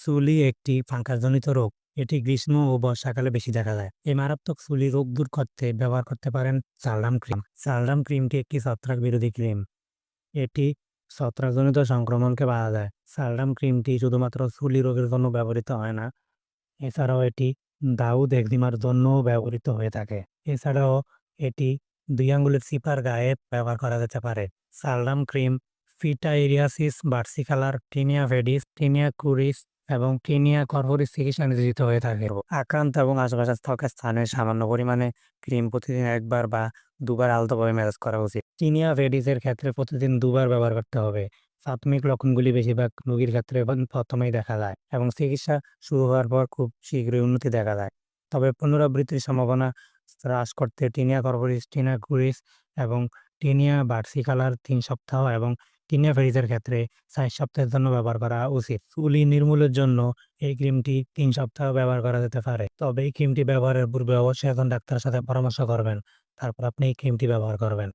চুলি একটি ফাঙ্কাসজনিত রোগ। এটি গ্রীষ্ম ও বর্ষাকালে বেশি দেখা যায়। এই মারাত্মক চুলি রোগ দূর করতে ব্যবহার করতে পারেন সালডাম ক্রিম। সালডাম ক্রিমটি একটি ছত্রাক বিরোধী ক্রিম। এটি ছত্রাকজনিত সংক্রমণকে বাধা দেয়। সালডাম ক্রিমটি শুধুমাত্র চুলি রোগের জন্য ব্যবহৃত হয় না, এছাড়াও এটি দাউদ একজিমার জন্যও ব্যবহৃত হয়ে থাকে। এছাড়াও এটি দুই আঙ্গুলের চিপার গায়ে ব্যবহার করা যেতে পারে। সালডাম cream pityriasis versicolor tinea pedis tinea cruris এবং টিনিয়া কর্পোরিস চিকিৎসা নিয়োজিত হয়ে থাকে। আক্রান্ত এবং আশেপাশের ত্বকের স্থানে সামান্য পরিমাণে ক্রিম প্রতিদিন একবার বা দুবার আলতোভাবে ম্যাসেজ করা উচিত। টিনিয়া ভেডিসের ক্ষেত্রে প্রতিদিন দুবার ব্যবহার করতে হবে। প্রাথমিক লক্ষণগুলি বেশিরভাগ রোগীর ক্ষেত্রে প্রথমেই দেখা যায় এবং চিকিৎসা শুরু হওয়ার পর খুব শীঘ্রই উন্নতি দেখা যায়। তবে পুনরাবৃত্তির সম্ভাবনা হ্রাস করতে টিনিয়া কর্পোরিস টিনিয়া কুরিস এবং টিনিয়া বার্সিকালার তিন সপ্তাহ এবং টিনিয়া ফেরিজের ক্ষেত্রে সাত সপ্তাহের জন্য ব্যবহার করা উচিত। চুলি নির্মূলের জন্য এই ক্রিমটি তিন সপ্তাহ ব্যবহার করা যেতে পারে। তবে এই ক্রিমটি ব্যবহারের পূর্বে অবশ্যই এখন ডাক্তারের সাথে পরামর্শ করবেন। তারপর আপনি এই ক্রিমটি ব্যবহার করবেন।